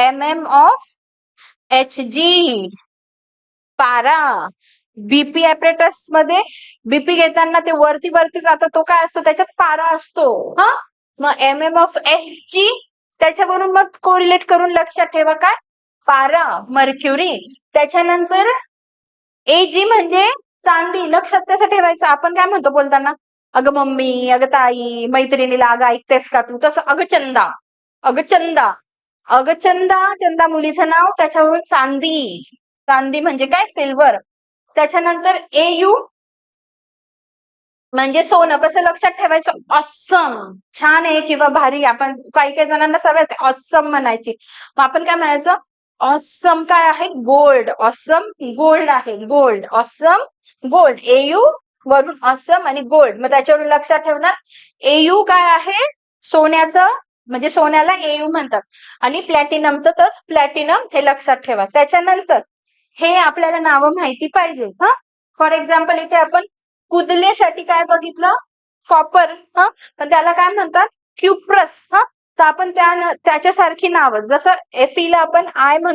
M M of H G पारा. BP ऍपरेटसमध्ये BP घेताना ते वरती वरती जातं तो काय असतो? त्याच्यात पारा असतो. हा? मग M M of H G त्याच्यावरून मग कोरिलेट करून लक्षात ठेवा काय? पारा मर्क्युरी त्याच्यानंतर ए जी म्हणजे चांदी. लक्षात कसं ठेवायचं? आपण काय म्हणतो बोलताना? अगं मम्मी अगं ताई मैत्रिणीला अगं ऐकतेस का तू? तसं अगं चंदा. अगं चंदा. अगं चंदा चंदा मुलीचं नाव त्याच्यावरून चांदी. चांदी म्हणजे काय? सिल्वर. त्याच्यानंतर ए यू म्हणजे सोनं. कसं लक्षात ठेवायचं? असम छान आहे किंवा भारी. आपण काही काही जणांना सवय असते म्हणायची. मग आपण काय म्हणायचं? ऑसम काय आहे? गोल्ड ऑसम गोल्ड आहे. Gold awesome gold A U वरून ऑसम आणि गोल्ड मग त्याच्यावरून लक्षात ठेवणार. एयू काय आहे? सोन्याचं म्हणजे सोन्याला एयू म्हणतात. आणि प्लॅटिनमचं तर प्लॅटिनम हे लक्षात ठेवा. त्याच्यानंतर हे आपल्याला नावं माहिती पाहिजे. हा? फॉर एक्झाम्पल इथे आपण कुदलेसाठी काय बघितलं? कॉपर हा? पण त्याला काय म्हणतात? क्युप्रस हा? तर आपण त्या त्याच्यासारखी नावं. जसं एफीला आपण आय म्हण